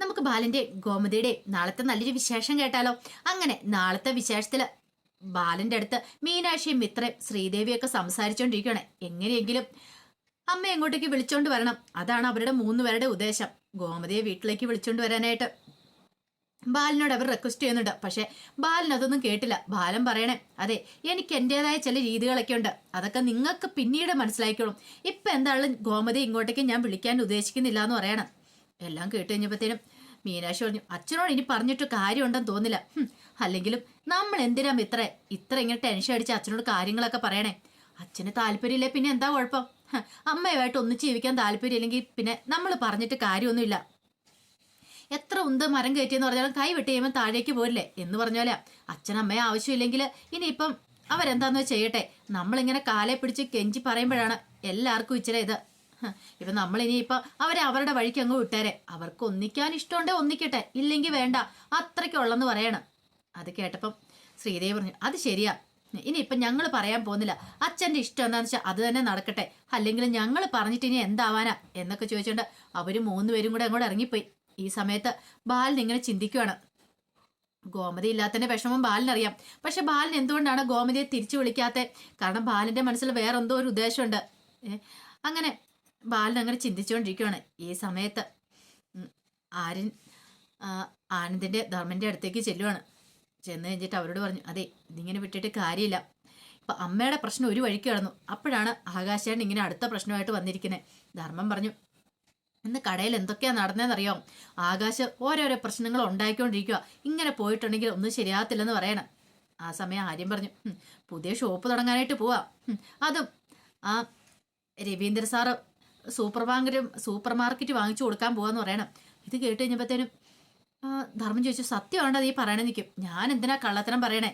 നമുക്ക് ബാലന്റെ ഗോമതിയുടെ നാളത്തെ നല്ലൊരു വിശേഷം കേട്ടാലോ? അങ്ങനെ നാളത്തെ വിശേഷത്തിൽ ബാലന്റെ അടുത്ത് മീനാക്ഷിയും മിത്രയും ശ്രീദേവിയൊക്കെ സംസാരിച്ചോണ്ടിരിക്കുകയാണ്. എങ്ങനെയെങ്കിലും അമ്മ എങ്ങോട്ടേക്ക് വിളിച്ചോണ്ട് വരണം. അതാണ് അവരുടെ മൂന്ന് പേരുടെ ഉദ്ദേശം. ഗോമതിയെ വീട്ടിലേക്ക് വിളിച്ചോണ്ട് വരാനായിട്ട്. ബാലനോട് അവർ റിക്വസ്റ്റ് ചെയ്യുന്നുണ്ട്. പക്ഷെ ബാലൻ അതൊന്നും കേട്ടില്ല. ബാലൻ പറയണേ അതെ എനിക്ക് എന്റെതായ ചില രീതികളൊക്കെ ഉണ്ട്. അതൊക്കെ നിങ്ങൾക്ക് പിന്നീട് മനസ്സിലാക്കിക്കോളും ഇപ്പൊ എന്തായാലും ഗോമതി ഇങ്ങോട്ടേക്ക് ഞാൻ വിളിക്കാൻ ഉദ്ദേശിക്കുന്നില്ല എന്ന് പറയണം. എല്ലാം കേട്ട് കഴിഞ്ഞപ്പോഴത്തേനും മീനാക്ഷി പറഞ്ഞു അച്ഛനോട് ഇനി പറഞ്ഞിട്ട് കാര്യമുണ്ടെന്ന് തോന്നില്ല. അല്ലെങ്കിലും നമ്മൾ എന്തിനാ ഇത്ര ഇത്ര ഇങ്ങനെ ടെൻഷൻ അടിച്ച് അച്ഛനോട് കാര്യങ്ങളൊക്കെ പറയണേ? അച്ഛന് താല്പര്യമില്ലേ പിന്നെ എന്താ കുഴപ്പം? അമ്മയുമായിട്ട് ഒന്നിച്ച് ജീവിക്കാൻ താല്പര്യമില്ലെങ്കിൽ പിന്നെ നമ്മൾ പറഞ്ഞിട്ട് കാര്യമൊന്നുമില്ല. എത്ര ഉന്ത് മരം കയറ്റിയെന്ന് പറഞ്ഞാലും കൈ വെട്ടി കഴിയുമ്പോൾ താഴേക്ക് പോരില്ലേ? എന്ന് പറഞ്ഞാലേ അച്ഛനമ്മയെ ആവശ്യമില്ലെങ്കിൽ ഇനിയിപ്പം അവരെന്താന്ന് ചെയ്യട്ടെ. നമ്മളിങ്ങനെ കാലെ പിടിച്ച് കെഞ്ചി പറയുമ്പോഴാണ് എല്ലാവർക്കും ഇച്ചിരി ഇത്. ഇപ്പൊ നമ്മൾ ഇനിയിപ്പൊ അവരെ അവരുടെ വഴിക്ക് അങ്ങ് വിട്ടേരെ. അവർക്ക് ഒന്നിക്കാൻ ഇഷ്ടമുണ്ടേ ഒന്നിക്കട്ടെ. ഇല്ലെങ്കിൽ വേണ്ട. അത്രയ്ക്കുള്ളെന്ന് പറയണം. അത് കേട്ടപ്പം ശ്രീദേവി പറഞ്ഞു അത് ശരിയാ. ഇനിയിപ്പൊ ഞങ്ങൾ പറയാൻ പോകുന്നില്ല. അച്ഛന്റെ ഇഷ്ടം എന്താണെന്ന് വെച്ചാൽ അത് തന്നെ നടക്കട്ടെ. അല്ലെങ്കിൽ ഞങ്ങൾ പറഞ്ഞിട്ട് ഇനി എന്താവാനാ? എന്നൊക്കെ ചോദിച്ചുകൊണ്ട് അവർ മൂന്നുപേരും കൂടെ അങ്ങോട്ട് ഇറങ്ങിപ്പോയി. ഈ സമയത്ത് ബാലൻ ഇങ്ങനെ ചിന്തിക്കുവാണ്. ഗോമതി ഇല്ലാത്തതിന്റെ വിഷമം ബാലിനറിയാം. പക്ഷെ ബാലൻ എന്തുകൊണ്ടാണ് ഗോമതിയെ തിരിച്ചു വിളിക്കാത്തത് കാരണം ബാലിന്റെ മനസ്സിൽ വേറെന്തോ ഒരു ഉദ്ദേശമുണ്ട്. അങ്ങനെ ബാലൻ അങ്ങനെ ചിന്തിച്ചുകൊണ്ടിരിക്കുകയാണ് ഈ സമയത്ത് ആര്യൻ ആനന്ദിന്റെ ധർമ്മന്റെ അടുത്തേക്ക് ചെല്ലുവാണ്. ചെന്ന് കഴിഞ്ഞിട്ട് അവരോട് പറഞ്ഞു അതെ ഇതിങ്ങനെ വിട്ടിട്ട് കാര്യമില്ല. ഇപ്പം അമ്മയുടെ പ്രശ്നം ഒരു വഴിക്ക് കിടന്നു. അപ്പോഴാണ് ആകാശേട്ടൻ ഇങ്ങനെ അടുത്ത പ്രശ്നമായിട്ട് വന്നിരിക്കുന്നത് ധർമ്മം പറഞ്ഞു ഇന്ന് കടയിൽ എന്തൊക്കെയാ നടന്നതെന്നറിയോ ആകാശ് ഓരോരോ പ്രശ്നങ്ങൾ ഉണ്ടായിക്കൊണ്ടിരിക്കുക ഇങ്ങനെ പോയിട്ടുണ്ടെങ്കിൽ ഒന്നും ശരിയാകത്തില്ലെന്ന് പറയണം. ആ സമയം ആര്യം പറഞ്ഞു പുതിയ ഷോപ്പ് തുടങ്ങാനായിട്ട് പോവാം. അതും ആ Ravindra sir super market super market വാങ്ങിച്ചു കൊടുക്കാൻ പോവാന്ന് പറയണം. ഇത് കേട്ട് കഴിഞ്ഞപ്പോഴത്തേനും ധർമ്മം ചോദിച്ചു സത്യമാണ്ടോ നീ പറയണേ നിൽക്കും ഞാൻ എന്തിനാ കള്ളത്തരം പറയണേ?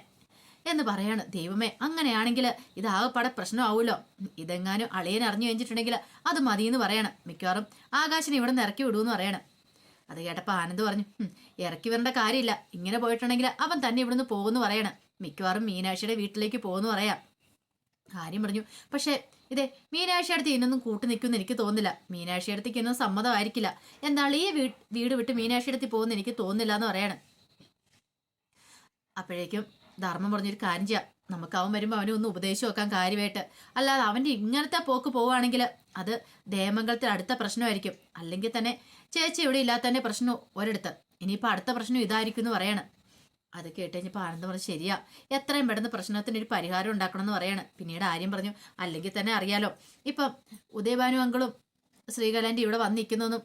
എന്ന് പറയാണ്. ദൈവമേ അങ്ങനെയാണെങ്കിൽ ഇതാകെപ്പാടെ പ്രശ്നമാവുമല്ലോ ഇതെങ്ങാനും അളിയൻ അറിഞ്ഞു കഴിഞ്ഞിട്ടുണ്ടെങ്കിൽ അത് മതിയെന്ന് പറയണം. മിക്കവാറും ആകാശിനെ ഇവിടെ നിന്ന് ഇറക്കി വിടുമെന്ന് പറയണം. അത് കേട്ടപ്പോൾ ആനന്ദ് പറഞ്ഞു "ഹും, ഇറക്കി വരേണ്ട കാര്യമില്ല. ഇങ്ങനെ പോയിട്ടുണ്ടെങ്കിൽ അവൻ തന്നെ ഇവിടുന്ന് പോകുമെന്ന് പറയണം. മിക്കവാറും മീനാക്ഷിയുടെ വീട്ടിലേക്ക് പോകുമെന്ന് പറയാം. കാര്യം പറഞ്ഞു. പക്ഷേ ഇതേ മീനാക്ഷി അടുത്ത് ഇതിനൊന്നും കൂട്ടു നിൽക്കുമെന്ന് എനിക്ക് തോന്നുന്നില്ല. മീനാക്ഷി അടുത്തേക്ക് ഇന്നും സമ്മതമായിരിക്കില്ല. എന്നാൽ ഈ വീട് വിട്ട് മീനാക്ഷി അടുത്ത് പോകുന്ന എനിക്ക് തോന്നുന്നില്ല എന്ന് പറയണം. അപ്പോഴേക്കും ധർമ്മം പറഞ്ഞൊരു കാര്യം ചെയ്യാം. നമുക്ക് അവൻ വരുമ്പോൾ അവനെ ഒന്ന് ഉപദേശം വെക്കാൻ കാര്യമായിട്ട്. അല്ലാതെ അവന്റെ ഇങ്ങനത്തെ പോക്ക് പോവുകയാണെങ്കിൽ അത് ദേമംഗലത്തിൽ അടുത്ത പ്രശ്നമായിരിക്കും. അല്ലെങ്കിൽ തന്നെ ചേച്ചി ഇവിടെ ഇല്ലാത്തതിന്റെ പ്രശ്നം ഒരിടത്ത്. ഇനിയിപ്പോൾ അടുത്ത പ്രശ്നം ഇതായിരിക്കും എന്ന് പറയണം. അത് കേട്ട് കഴിഞ്ഞപ്പോൾ ആനന്ദ് പറഞ്ഞു ശരിയാ. എത്രയും പെട്ടെന്ന് പ്രശ്നത്തിന് ഒരു പരിഹാരം ഉണ്ടാക്കണം എന്ന് പറയാണ്. പിന്നീട് ആര്യം പറഞ്ഞു അല്ലെങ്കിൽ തന്നെ അറിയാലോ. ഇപ്പം ഉദയഭാനു അങ്കളും ശ്രീകലാന്റെ ഇവിടെ വന്നിരിക്കുന്നൊന്നും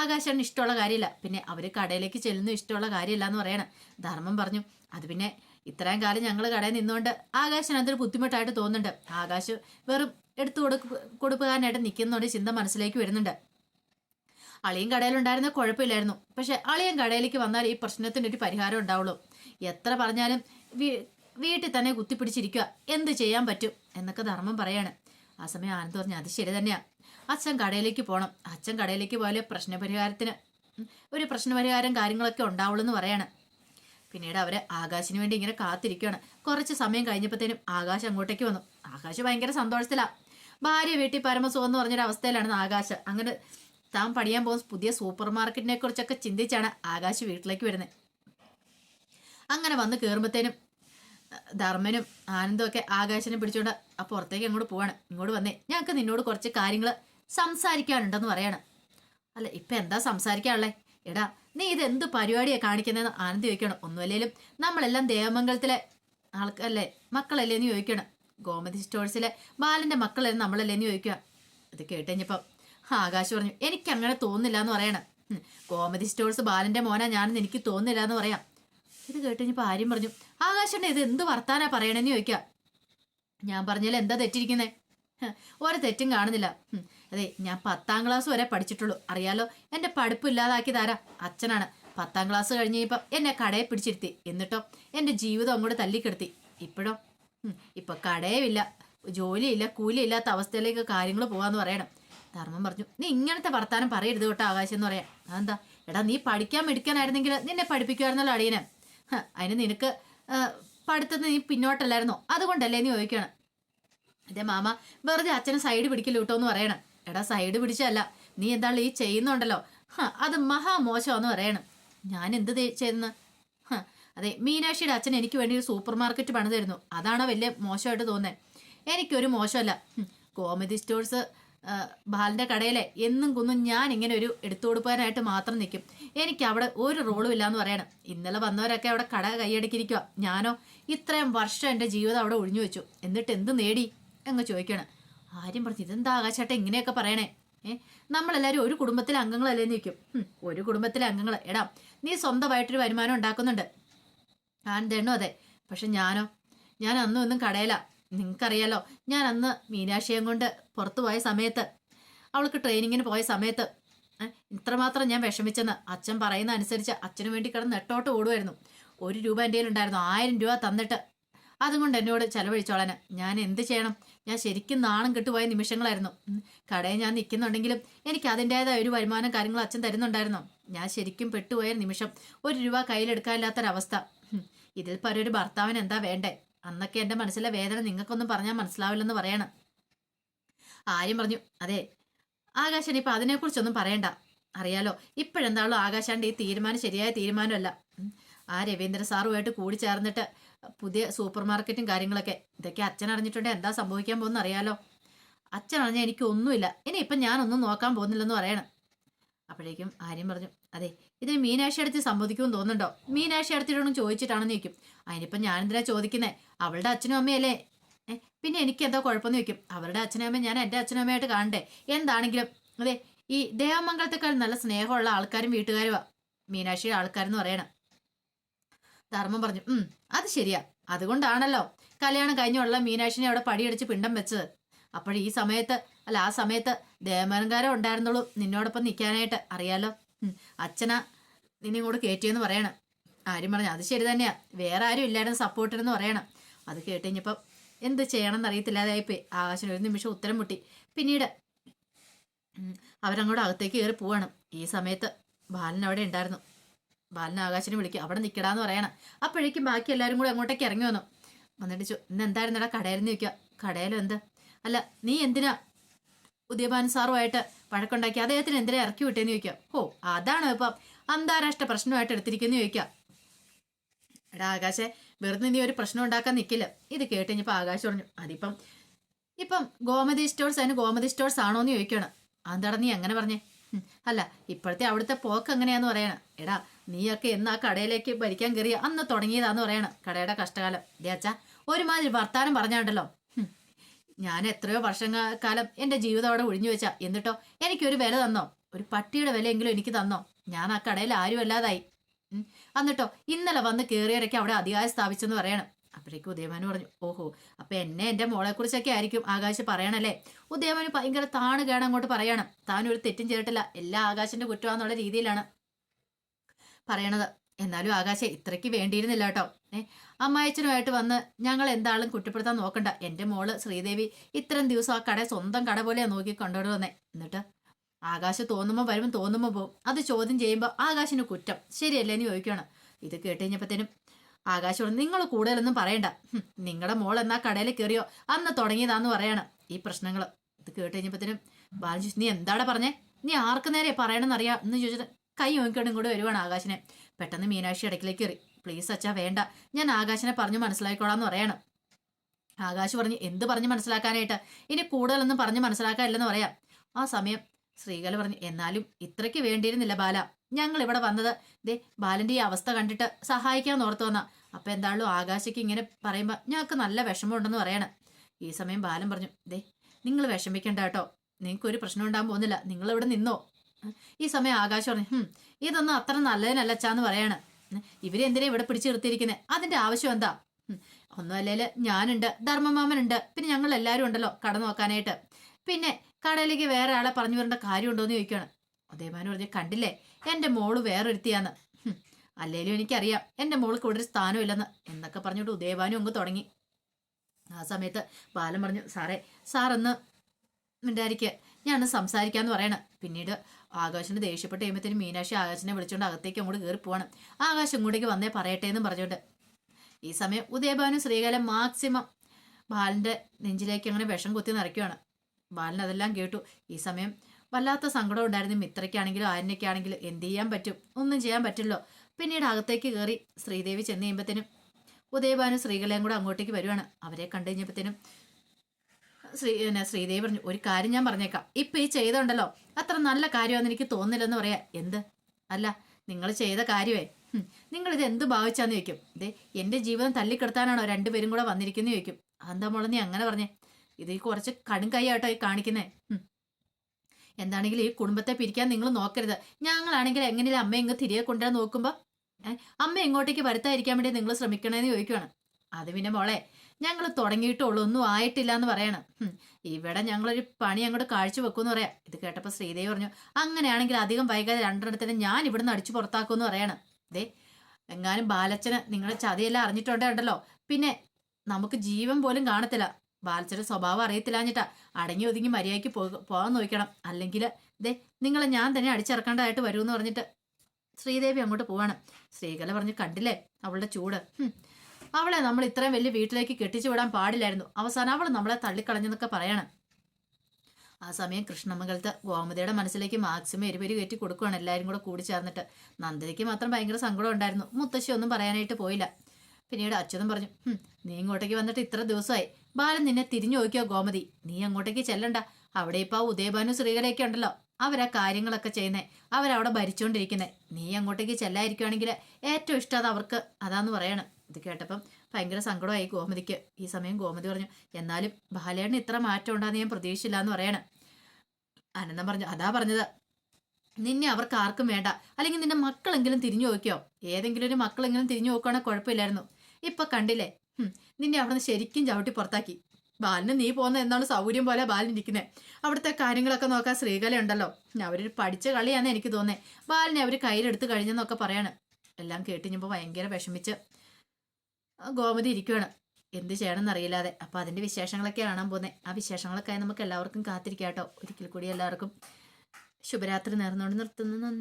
ആകാശാണ് ഇഷ്ടമുള്ള കാര്യമില്ല. പിന്നെ അവർ കടയിലേക്ക് ചെല്ലുന്നു ഇഷ്ടമുള്ള കാര്യമില്ല എന്ന് പറയണം. ധർമ്മം പറഞ്ഞു അത് പിന്നെ ഇത്രയും കാലം ഞങ്ങൾ കടയിൽ നിന്നുകൊണ്ട് ആകാശന് അതൊരു ബുദ്ധിമുട്ടായിട്ട് തോന്നുന്നുണ്ട്. ആകാശ് വെറും എടുത്തു കൊടുക്ക കൊടുക്കാനായിട്ട് നിൽക്കുന്നതുകൊണ്ട് ചിന്ത മനസ്സിലേക്ക് വരുന്നുണ്ട്. അളിയും കടയിലുണ്ടായിരുന്ന കുഴപ്പമില്ലായിരുന്നു. പക്ഷെ അളിയും കടയിലേക്ക് വന്നാൽ ഈ പ്രശ്നത്തിന് ഒരു പരിഹാരം ഉണ്ടാവുള്ളൂ. എത്ര പറഞ്ഞാലും വീട്ടിൽ തന്നെ കുത്തിപ്പിടിച്ചിരിക്കുക. എന്ത് ചെയ്യാൻ പറ്റും? എന്നൊക്കെ ധർമ്മം പറയാണ്. ആ സമയം ആനന്ദ് പറഞ്ഞു അത് ശരി തന്നെയാണ് അച്ഛൻ കടയിലേക്ക് പോകണം അച്ഛൻ കടയിലേക്ക് പോയാലേ പ്രശ്നപരിഹാരത്തിന് ഒരു പ്രശ്നപരിഹാരം കാര്യങ്ങളൊക്കെ ഉണ്ടാവുള്ളൂ എന്ന് പറയാണ്. പിന്നീട് അവർ ആകാശിന് വേണ്ടി ഇങ്ങനെ കാത്തിരിക്കുകയാണ് കുറച്ച് സമയം കഴിഞ്ഞപ്പോഴത്തേനും ആകാശ് അങ്ങോട്ടേക്ക് വന്നു. ആകാശ് ഭയങ്കര സന്തോഷത്തിലാണ് ഭാര്യ വീട്ടിൽ പരമസുഖം എന്ന് പറഞ്ഞൊരു അവസ്ഥയിലാണ് ആകാശ്. അങ്ങനെ താൻ പണിയാൻ പോകുന്ന പുതിയ സൂപ്പർ മാർക്കറ്റിനെ കുറിച്ചൊക്കെ ചിന്തിച്ചാണ് ആകാശ് വീട്ടിലേക്ക് വരുന്നത്. അങ്ങനെ വന്ന് കയറുമ്പോഴത്തേനും ധർമ്മനും ആനന്ദും ഒക്കെ ആകാശനെ പിടിച്ചോണ്ട് ആ പുറത്തേക്ക് അങ്ങോട്ട് പോവാണ്. ഇങ്ങോട്ട് വന്നേ ഞങ്ങൾക്ക് നിന്നോട് കുറച്ച് കാര്യങ്ങൾ സംസാരിക്കാനുണ്ടെന്ന് പറയാണ്. അല്ല ഇപ്പൊ എന്താ സംസാരിക്കാനുള്ളേ? എടാ നീ ഇത് എന്ത് പരിപാടിയാണ് കാണിക്കുന്നതെന്ന് ആനന്ദ് ചോദിക്കണം. ഒന്നുമല്ലേലും നമ്മളെല്ലാം ദേവമംഗലത്തിലെ ആൾക്കല്ലേ മക്കളല്ലേ എന്ന് ചോദിക്കണം. ഗോമതി സ്റ്റോഴ്സിലെ ബാലന്റെ മക്കളല്ലേ നമ്മളല്ലേ എന്ന് ചോദിക്കുക ഇത് കേട്ടുകഴിഞ്ഞപ്പം ആകാശ് പറഞ്ഞു എനിക്ക് അങ്ങനെ തോന്നുന്നില്ല എന്ന് പറയണം ഗോമതി സ്റ്റോഴ്സ് ബാലന്റെ മോനാ ഞാനെന്ന് എനിക്ക് തോന്നുന്നില്ല എന്ന് പറയാം. ഇത് കേട്ടുകഴിഞ്ഞപ്പോൾ ആര്യം പറഞ്ഞു. ആകാശന്റെ ഇത് എന്ത് വർത്താനാ പറയണെന്ന് ചോദിക്കുക ഞാൻ പറഞ്ഞാൽ എന്താ തെറ്റിരിക്കുന്നേ? ഒരു തെറ്റും കാണുന്നില്ല. അതെ ഞാൻ പത്താം ക്ലാസ് വരെ പഠിച്ചിട്ടുള്ളൂ. അറിയാലോ എന്റെ പഠിപ്പ് ഇല്ലാതാക്കി തരാ അച്ഛനാണ്. പത്താം ക്ലാസ് കഴിഞ്ഞ് എന്നെ കടയെ പിടിച്ചിരുത്തി. എന്നിട്ടോ എന്റെ ജീവിതം അങ്ങോട്ട് തല്ലിക്കെടുത്തി. ഇപ്പോഴോ? ഇപ്പം കടയുമില്ല. ജോലിയില്ല കൂലിയില്ലാത്ത അവസ്ഥയിലേക്ക് കാര്യങ്ങൾ പോവാന്ന് പറയണം. ധർമ്മം പറഞ്ഞു നീ ഇങ്ങനത്തെ വർത്താനം പറയരുത് കേട്ടോ ആകാശം എന്ന് പറയാം അതെന്താ? എടാ നീ പഠിക്കാൻ മെടുക്കാനായിരുന്നെങ്കിൽ നിന്നെ പഠിപ്പിക്കുമായിരുന്നല്ലോ അടിയനെ. അതിന് നിനക്ക് പഠിത്തത്തിന് നീ പിന്നോട്ടല്ലായിരുന്നോ? അതുകൊണ്ടല്ലേ നീ ചോദിക്കണം. അതെ മാമ വെറുതെ അച്ഛനെ സൈഡ് പിടിക്കില്ല കേട്ടോ എന്ന് പറയണം. എടാ സൈഡ് പിടിച്ചല്ല നീ എന്താണ് ഈ ചെയ്യുന്നുണ്ടല്ലോ? അത് മഹാമോശമെന്ന് പറയണം. ഞാൻ എന്ത് ചെയ്തെന്ന് അതെ മീനാക്ഷിയുടെ അച്ഛൻ എനിക്ക് വേണ്ടി ഒരു സൂപ്പർ മാർക്കറ്റ് പണിതായിരുന്നു അതാണോ വലിയ മോശമായിട്ട് തോന്നുന്നത് എനിക്കൊരു മോശമല്ല. കോമഡി സ്റ്റോഴ്സ് ആ, ബാലിന്റെ കടയിലെ എന്നും കുന്നും ഞാൻ ഇങ്ങനെ ഒരു എടുത്തു കൊടുക്കാനായിട്ട് മാത്രം നിൽക്കും. എനിക്ക് അവിടെ ഒരു റോളും ഇല്ലാന്ന് പറയണം. ഇന്നലെ വന്നവരൊക്കെ അവിടെ കട കൈയടക്കിയിരിക്കുക ഞാനോ ഇത്രയും വർഷം എന്റെ ജീവിതം അവിടെ ഒഴിഞ്ഞു വെച്ചു. എന്നിട്ട് എന്ത് നേടി? എന്ന് ചോദിക്കണം ആര്യം പറഞ്ഞു ഇതെന്താ ആകാശേട്ട ഇങ്ങനെയൊക്കെ പറയണേ? ഏ നമ്മളെല്ലാവരും ഒരു കുടുംബത്തിലെ അംഗങ്ങളല്ലേ നിൽക്കും. ഒരു കുടുംബത്തിലെ അംഗങ്ങൾ എടാ നീ സ്വന്തമായിട്ടൊരു വരുമാനം ഉണ്ടാക്കുന്നുണ്ട്. തെണ്ണു അതെ. പക്ഷെ ഞാനോ? ഞാൻ അന്നും ഒന്നും കടയില. നിങ്ങൾക്കറിയാലോ ഞാൻ അന്ന് മീനാക്ഷിയും കൊണ്ട് പുറത്തു പോയ സമയത്ത് അവൾക്ക് ട്രെയിനിങ്ങിന് പോയ സമയത്ത് ഇത്രമാത്രം ഞാൻ വിഷമിച്ചെന്ന് അച്ഛൻ പറയുന്ന അനുസരിച്ച് അച്ഛന് വേണ്ടി കിടന്ന് നെട്ടോട്ട് ഓടുമായിരുന്നു ഒരു രൂപ എന്റെ ഉണ്ടായിരുന്നു ആയിരം രൂപ തന്നിട്ട്. അതുകൊണ്ട് എന്നോട് ചെലവഴിച്ചോളാന് ഞാൻ എന്ത് ചെയ്യണം? ഞാൻ ശരിക്കും നാണം കിട്ടുപോയ നിമിഷങ്ങളായിരുന്നു. കടയിൽ ഞാൻ നിൽക്കുന്നുണ്ടെങ്കിലും എനിക്ക് അതിന്റെതായ ഒരു വരുമാനം കാര്യങ്ങൾ അച്ഛൻ തരുന്നുണ്ടായിരുന്നു. ഞാൻ ശരിക്കും പെട്ടുപോയ നിമിഷം ഒരു രൂപ കയ്യിലെടുക്കാനില്ലാത്തൊരവസ്ഥ. ഇതിൽ പരം ഒരു ഭർത്താവിന് എന്താ വേണ്ടേ? അന്നൊക്കെ എന്റെ മനസ്സിലെ വേദന നിങ്ങൾക്കൊന്നും പറഞ്ഞാൽ മനസ്സിലാവില്ലെന്ന് പറയണം. ആര്യം പറഞ്ഞു അതെ ആകാശൻ ഇപ്പൊ അതിനെക്കുറിച്ചൊന്നും പറയണ്ട. അറിയാലോ ഇപ്പോഴെന്താണോ ആകാശാന്റെ ഈ തീരുമാനം ശരിയായ തീരുമാനമല്ല. ആ രവീന്ദ്ര സാറുമായിട്ട് കൂടി ചേർന്നിട്ട് പുതിയ സൂപ്പർ മാർക്കറ്റും കാര്യങ്ങളൊക്കെ. ഇതൊക്കെ അച്ഛൻ അറിഞ്ഞിട്ടുണ്ടെങ്കിൽ എന്താ സംഭവിക്കാൻ പോകുന്ന അറിയാലോ അച്ഛൻ അറിഞ്ഞാൽ എനിക്കൊന്നുമില്ല. ഇനി ഇപ്പം ഞാനൊന്നും നോക്കാൻ പോകുന്നില്ലെന്ന് പറയണം. അപ്പോഴേക്കും ആര്യം പറഞ്ഞു അതെ ഇതിന് മീനാക്ഷി അടുത്ത് സമ്മതിക്കുമെന്ന് തോന്നുന്നുണ്ടോ? മീനാക്ഷി അടുത്തിട്ടൊന്നും ചോദിച്ചിട്ടാണെന്ന് ചോദിക്കും. അതിനിപ്പം ഞാനെന്തിനാ ചോദിക്കുന്നത് അവളുടെ അച്ഛനും അമ്മയല്ലേ? പിന്നെ എനിക്ക് എന്താ കുഴപ്പമെന്ന് ചോദിക്കും. അവരുടെ അച്ഛനും അമ്മയും ഞാൻ എന്റെ അച്ഛനും അമ്മയായിട്ട് കാണണ്ടേ? എന്താണെങ്കിലും അതെ ഈ ദേവമംഗലത്തെക്കാൾ നല്ല സ്നേഹമുള്ള ആൾക്കാരും വീട്ടുകാരുമാ മീനാക്ഷിയുടെ ആൾക്കാരെന്ന് പറയണം. ധർമ്മം പറഞ്ഞു അത് ശരിയാ. അതുകൊണ്ടാണല്ലോ കല്യാണം കഴിഞ്ഞുള്ള മീനാക്ഷിനെ അവിടെ പടിയടിച്ച് പിണ്ടം വെച്ചത്. അപ്പോൾ ഈ സമയത്ത് അല്ല ആ സമയത്ത് ദേവമലങ്കാരം ഉണ്ടായിരുന്നുള്ളൂ നിന്നോടൊപ്പം നിൽക്കാനായിട്ട്. അറിയാലോ? അച്ഛനാ നിന്നെ ഇങ്ങോട്ട് കയറ്റിയെന്ന് പറയണം. ആരും പറഞ്ഞു അത് ശരി തന്നെയാ. വേറെ ആരും ഇല്ലായിരുന്നു സപ്പോർട്ടിനെന്ന് പറയണം. അത് കേട്ട് കഴിഞ്ഞപ്പം എന്ത് ചെയ്യണമെന്ന് അറിയത്തില്ലാതായിപ്പോയി. ആകാശന് ഒരു നിമിഷം ഉത്തരം മുട്ടി. പിന്നീട് അവരങ്ങോട്ട് അകത്തേക്ക് കയറി പോവാണ്. ഈ സമയത്ത് ബാലൻ അവിടെ ഉണ്ടായിരുന്നു. ബാലൻ ആകാശനെ വിളിക്കും അവിടെ നിൽക്കടാന്ന് പറയണം. അപ്പോഴേക്കും ബാക്കി എല്ലാവരും കൂടെ അങ്ങോട്ടേക്ക് ഇറങ്ങി വന്നു. വന്നിട്ട് ഇന്ന് എന്തായിരുന്നടാ കടയിൽ നിന്ന് നിൽക്കുക കടയിലും എന്ത് അല്ല നീ എന്തിനാ ഉദയഭാൻ സാറുമായിട്ട് വഴക്കുണ്ടാക്കി അദ്ദേഹത്തിന് എന്തിനാ ഇറക്കി വിട്ടേന്ന് ചോദിക്കാം ഓ അതാണ് ഇപ്പം അന്താരാഷ്ട്ര പ്രശ്നമായിട്ട് എടുത്തിരിക്കുന്നു ചോദിക്കാം എടാ ആകാശെ വെറുതെ നീ ഒരു പ്രശ്നം ഉണ്ടാക്കാൻ നിൽക്കില്ല ഇത് കേട്ട് ഇനിയിപ്പോൾ ആകാശ് പറഞ്ഞു അതിപ്പം ഇപ്പം ഗോമതി സ്റ്റോഴ്സ് അതിന് ഗോമതി സ്റ്റോഴ്സ് ആണോ എന്ന് ചോദിക്കണം അതെന്താടാ നീ എങ്ങനെ പറഞ്ഞേ? അല്ല ഇപ്പോഴത്തെ അവിടുത്തെ പോക്ക് എങ്ങനെയാന്ന് പറയണം. എടാ നീയൊക്കെ എന്ന് ആ കടയിലേക്ക് ഭരിക്കാൻ കയറിയ അന്ന് തുടങ്ങിയതാന്ന് പറയണം. കടയുടെ കഷ്ടകാലം. ദേ അച്ഛാ ഒരുമാതിരി വർത്താനം പറഞ്ഞാണ്ടല്ലോ. ഞാൻ എത്രയോ വർഷക്കാലം എന്റെ ജീവിതം അവിടെ ഒഴിഞ്ഞു വെച്ചാ. എന്നിട്ടോ എനിക്കൊരു വില തന്നോ? ഒരു പട്ടിയുടെ വിലയെങ്കിലും എനിക്ക് തന്നോ? ഞാൻ ആ കടയിൽ ആരും അല്ലാതായി. എന്നിട്ടോ ഇന്നലെ വന്ന് കയറിയവരൊക്കെ അവിടെ അധികാരം സ്ഥാപിച്ചെന്ന് പറയണം. അപ്പോഴേക്കും ഉദയമാനു പറഞ്ഞു ഓഹോ അപ്പൊ എന്നെ എന്റെ മോളെ കുറിച്ചൊക്കെ ആയിരിക്കും ആകാശ് പറയണല്ലേ? ഉദയമാനു ഭയങ്കര താണു കേണം അങ്ങോട്ട് പറയണം. താൻ ഒരു തെറ്റും ചെയ്തിട്ടില്ല. എല്ലാ ആകാശിന്റെ കുറ്റമാന്നുള്ള രീതിയിലാണ് പറയണത്. എന്നാലും ആകാശെ ഇത്രയ്ക്ക് വേണ്ടിയിരുന്നില്ല കേട്ടോ. ഏ അമ്മായച്ചനുമായിട്ട് വന്ന് ഞങ്ങൾ എന്താളും കുറ്റപ്പെടുത്താൻ നോക്കണ്ട. എന്റെ മോൾ ശ്രീദേവി ഇത്രയും ദിവസം ആ കട സ്വന്തം കട പോലെയാ നോക്കി കൊണ്ടുവരുന്നത് വന്നേ എന്നിട്ട് ആകാശ് തോന്നുമ്പോൾ വരും തോന്നുമ്പോൾ പോവും. അത് ചോദ്യം ചെയ്യുമ്പോൾ ആകാശിന് കുറ്റം. ശരിയല്ലേ എന്ന് ചോദിക്കുകയാണ് ഇത് കേട്ട് കഴിഞ്ഞപ്പോഴത്തേനും ആകാശോട് നിങ്ങൾ കൂടുതലൊന്നും പറയണ്ട. നിങ്ങളുടെ മോൾ എന്നാ കടയിൽ കയറിയോ? അന്ന് തുടങ്ങിയതാന്ന് പറയണം ഈ പ്രശ്നങ്ങൾ ഇത് കേട്ട് കഴിഞ്ഞപ്പോഴത്തേനും ചോദിച്ചു നീ എന്താടാ പറഞ്ഞേ? നീ ആർക്ക് നേരെ പറയണമെന്നറിയാം എന്ന് ചോദിച്ചിട്ട് കൈ നോക്കിക്കൊണ്ട് കൂടെ വരുവാണ് ആകാശിനെ. പെട്ടെന്ന് മീനാക്ഷി ഇടയ്ക്കിലേക്ക് എറി പ്ലീസ് അച്ഛാ വേണ്ട. ഞാൻ ആകാശിനെ പറഞ്ഞു മനസ്സിലാക്കിക്കോളാന്ന് പറയണം. ആകാശ് പറഞ്ഞു എന്ത് പറഞ്ഞ് മനസ്സിലാക്കാനായിട്ട്? ഇനി കൂടുതലൊന്നും പറഞ്ഞ് മനസ്സിലാക്കാനില്ലെന്ന് പറയാം. ആ സമയം ശ്രീകല പറഞ്ഞു എന്നാലും ഇത്രയ്ക്ക് വേണ്ടിയിരുന്നില്ല ബാല. ഞങ്ങൾ ഇവിടെ വന്നത് ദേ ബാലന്റെ ഈ അവസ്ഥ കണ്ടിട്ട് സഹായിക്കാൻ ഓർത്തു വന്ന. അപ്പൊ എന്താണല്ലോ ആകാശയ്ക്ക് ഇങ്ങനെ പറയുമ്പോ ഞങ്ങൾക്ക് നല്ല വിഷമമുണ്ടെന്ന് പറയണം. ഈ സമയം ബാലൻ പറഞ്ഞു ദേ നിങ്ങൾ വിഷമിക്കണ്ട കേട്ടോ. നിങ്ങൾക്ക് ഒരു പ്രശ്നം ഉണ്ടാകാൻ പോകുന്നില്ല. നിങ്ങൾ ഇവിടെ നിന്നോ. ഈ സമയം ആകാശം പറഞ്ഞു "ഹും, ഇതൊന്നും അത്ര നല്ലതിനല്ല അച്ചാന്ന് പറയാണ്. ഇവരെന്തിനാ ഇവിടെ പിടിച്ചു നിർത്തിയിരിക്കുന്നത് അതിന്റെ ആവശ്യം എന്താ? ഉം, ഒന്നും അല്ലേൽ ഞാനുണ്ട് ധർമ്മമാമനുണ്ട് പിന്നെ ഞങ്ങൾ എല്ലാവരും ഉണ്ടല്ലോ കട നോക്കാനായിട്ട്. പിന്നെ കടയിലേക്ക് വേറെ ആളെ പറഞ്ഞു വരേണ്ട കാര്യമുണ്ടോന്ന് ചോദിക്കുകയാണ് അതേമാനം പറഞ്ഞു കണ്ടില്ലേ എന്റെ മോൾ വേറൊരുത്തിയാന്ന്. അല്ലേലും എനിക്കറിയാം എന്റെ മോൾക്ക് ഇവിടെ ഒരു സ്ഥാനമില്ലെന്ന് എന്നൊക്കെ പറഞ്ഞിട്ട് ഉദയഭാനും അങ്ങ് തുടങ്ങി. ആ സമയത്ത് ബാലൻ പറഞ്ഞു സാറേ സാറൊന്ന് മിണ്ടായിരിക്കുക ഞാനൊന്ന് സംസാരിക്കാന്ന് പറയണം. പിന്നീട് ആകാശിന് ദേഷ്യപ്പെട്ട് കഴിയുമ്പോഴത്തേനും മീനാക്ഷി ആകാശിനെ വിളിച്ചുകൊണ്ട് അകത്തേക്ക് അങ്ങോട്ട് കയറി പോകണം ആകാശം ഇങ്ങോട്ടേക്ക് വന്നേ പറയട്ടെ എന്നും പറഞ്ഞുകൊണ്ട് ഈ സമയം ഉദയഭാനും ശ്രീകാലം മാക്സിമം ബാലന്റെ നെഞ്ചിലേക്ക് അങ്ങനെ വിഷം കുത്തി നിറയ്ക്കുകയാണ് ബാലൻ അതെല്ലാം കേട്ടു. ഈ സമയം വല്ലാത്ത സങ്കടം ഉണ്ടായിരുന്നു. മിത്രയ്ക്കാണെങ്കിലും ആര്യനൊക്കെയാണെങ്കിലും എന്ത് ചെയ്യാൻ പറ്റും? ഒന്നും ചെയ്യാൻ പറ്റില്ലോ പിന്നീട് അകത്തേക്ക് കയറി ശ്രീദേവി ചെന്ന് കഴിയുമ്പത്തേനും ഉദയഭാനും ശ്രീകളെയും കൂടെ അങ്ങോട്ടേക്ക് വരുവാണ്. അവരെ കണ്ടു കഴിഞ്ഞപ്പത്തേനും ശ്രീ പിന്നെ ശ്രീദേവി പറഞ്ഞു ഒരു കാര്യം ഞാൻ പറഞ്ഞേക്കാം. ഇപ്പൊ ഈ ചെയ്തുണ്ടല്ലോ അത്ര നല്ല കാര്യമാണെന്ന് എനിക്ക് തോന്നില്ലെന്ന് പറയാ. എന്ത്? അല്ല നിങ്ങൾ ചെയ്ത കാര്യമേ നിങ്ങൾ ഇത് എന്ത് ഭാവിച്ചാന്ന് ചോദിക്കും? ഇതേ എന്റെ ജീവിതം തല്ലിക്കെടുത്താനാണോ രണ്ടുപേരും കൂടെ വന്നിരിക്കുന്നത് ചോദിക്കും. അതെന്താ മോളെ നീ അങ്ങനെ പറഞ്ഞേ? ഇത് ഈ കുറച്ച് കടും കൈയാട്ടോ ഈ കാണിക്കുന്നേ. ഹും. എന്താണെങ്കിലും ഈ കുടുംബത്തെ പിരിക്കാൻ നിങ്ങൾ നോക്കരുത്. ഞങ്ങളാണെങ്കിൽ എങ്ങനെയും അമ്മ ഇങ്ങ് തിരികെ കൊണ്ടുവരാൻ നോക്കുമ്പോ അമ്മ ഇങ്ങോട്ടേക്ക് വരുത്താതിരിക്കാൻ വേണ്ടി നിങ്ങൾ ശ്രമിക്കണേന്ന് ചോദിക്കുവാണ്. അത് പിന്നെ മോളെ ഞങ്ങൾ തുടങ്ങിയിട്ടുള്ളൂ ഒന്നും ആയിട്ടില്ല എന്ന് പറയണം ഇവിടെ ഞങ്ങളൊരു പണി അങ്ങോട്ട് കാഴ്ച വെക്കുമെന്ന് പറയാം. ഇത് കേട്ടപ്പോൾ ശ്രീദേവി പറഞ്ഞു അങ്ങനെയാണെങ്കിൽ അധികം വൈകാതെ രണ്ടെണ്ണത്തിന് ഞാൻ ഇവിടുന്ന് അടിച്ചു പുറത്താക്കുമെന്ന് പറയണം. ദേ എങ്ങാനും ബാലച്ചന് നിങ്ങളുടെ ചതിയെല്ലാം അറിഞ്ഞിട്ടുണ്ടല്ലോ പിന്നെ നമുക്ക് ജീവൻ പോലും കാണത്തില്ല. ബാലച്ചന്റെ സ്വഭാവം അറിയത്തില്ലാഞ്ഞിട്ടാ അടങ്ങി ഒതുങ്ങി മര്യാദയ്ക്ക് പോകാൻ നോക്കണം. അല്ലെങ്കിൽ ദേ നിങ്ങളെ ഞാൻ തന്നെ അടിച്ചിറക്കേണ്ടതായിട്ട് വരുമെന്ന് പറഞ്ഞിട്ട് ശ്രീദേവി അങ്ങോട്ട് പോവാണ്. ശ്രീകല പറഞ്ഞു കണ്ടില്ലേ അവളുടെ ചൂട്. അവളെ നമ്മൾ ഇത്രയും വലിയ വീട്ടിലേക്ക് കെട്ടിച്ചു വിടാൻ പാടില്ലായിരുന്നു. അവസാനം അവൾ നമ്മളെ തള്ളിക്കളഞ്ഞെന്നൊക്കെ പറയണം. ആ സമയം കൃഷ്ണമംഗലത്ത് ഗോമതിയുടെ മനസ്സിലേക്ക് മാക്സിമം എരിപെരി കയറ്റി കൊടുക്കുകയാണ് എല്ലാവരും കൂടെ കൂടി ചേർന്നിട്ട്. നന്ദിനിക്ക് മാത്രം ഭയങ്കര സങ്കടം ഉണ്ടായിരുന്നു. മുത്തശ്ശി ഒന്നും പറയാനായിട്ട് പോയില്ല. പിന്നീട് അച്യുതൻ പറഞ്ഞു നീ ഇങ്ങോട്ടേക്ക് വന്നിട്ട് ഇത്ര ദിവസമായി. ബാലൻ നിന്നെ തിരിഞ്ഞു നോക്കിയോ ഗോമതി? നീ അങ്ങോട്ടേക്ക് ചെല്ലണ്ട. അവിടെ ഇപ്പൊ ആ ഉദയഭാനു ശ്രീകരയൊക്കെ ഉണ്ടല്ലോ. അവരാ കാര്യങ്ങളൊക്കെ ചെയ്യുന്നേ. അവരവിടെ ഭരിച്ചുകൊണ്ടിരിക്കുന്നേ നീ അങ്ങോട്ടേക്ക് ചെല്ലായിരിക്കുവാണെങ്കിൽ ഏറ്റവും ഇഷ്ടം അത് അവർക്ക്. അതാന്ന് പറയണം. ഇത് കേട്ടപ്പം ഭയങ്കര സങ്കടമായി ഗോമതിക്ക്. ഈ സമയം ഗോമതി പറഞ്ഞു എന്നാലും ബാലേട്ടന് ഇത്ര മാറ്റം ഉണ്ടാന്ന് ഞാൻ പ്രതീക്ഷിച്ചില്ല എന്ന് പറയാണ്. അനന്തം പറഞ്ഞു അതാ പറഞ്ഞത്. നിന്നെ അവർക്ക് ആർക്കും വേണ്ട. അല്ലെങ്കിൽ നിന്റെ മക്കളെങ്കിലും തിരിഞ്ഞു നോക്കിയോ? ഏതെങ്കിലും ഒരു മക്കളെങ്കിലും തിരിഞ്ഞു നോക്കുകയാണെങ്കിൽ കുഴപ്പമില്ലായിരുന്നു. ഇപ്പൊ കണ്ടില്ലേ? നിന്നെ അവിടുന്ന് ശരിക്കും ചവിട്ടി പുറത്താക്കി. ബാലിന് നീ പോകുന്ന എന്നാണ് സൗകര്യം പോലെ ബാലൻ ഇരിക്കുന്നത് അവിടുത്തെ കാര്യങ്ങളൊക്കെ നോക്കാൻ ശ്രീകല ഉണ്ടല്ലോ. അവരൊരു പഠിച്ച കളിയാന്ന് എനിക്ക് തോന്നേ ബാലിനെ അവർ കയ്യിലെടുത്ത് കഴിഞ്ഞെന്നൊക്കെ പറയാണ്. എല്ലാം കേട്ടിഞ്ഞപ്പോൾ ഭയങ്കര വിഷമിച്ച്. ഗോമതി ഇരിക്കുവാണ്. എന്ത് ചെയ്യണമെന്ന് അറിയില്ലാതെ അപ്പൊ അതിന്റെ വിശേഷങ്ങളൊക്കെ കാണാൻ പോകുന്നത് ആ വിശേഷങ്ങളൊക്കെ നമുക്ക് എല്ലാവർക്കും കാത്തിരിക്കാം കേട്ടോ ഒരിക്കൽ കൂടി എല്ലാവർക്കും ശുഭരാത്രി നേർന്നുകൊണ്ട് നിർത്തുന്നു. നന്ദി.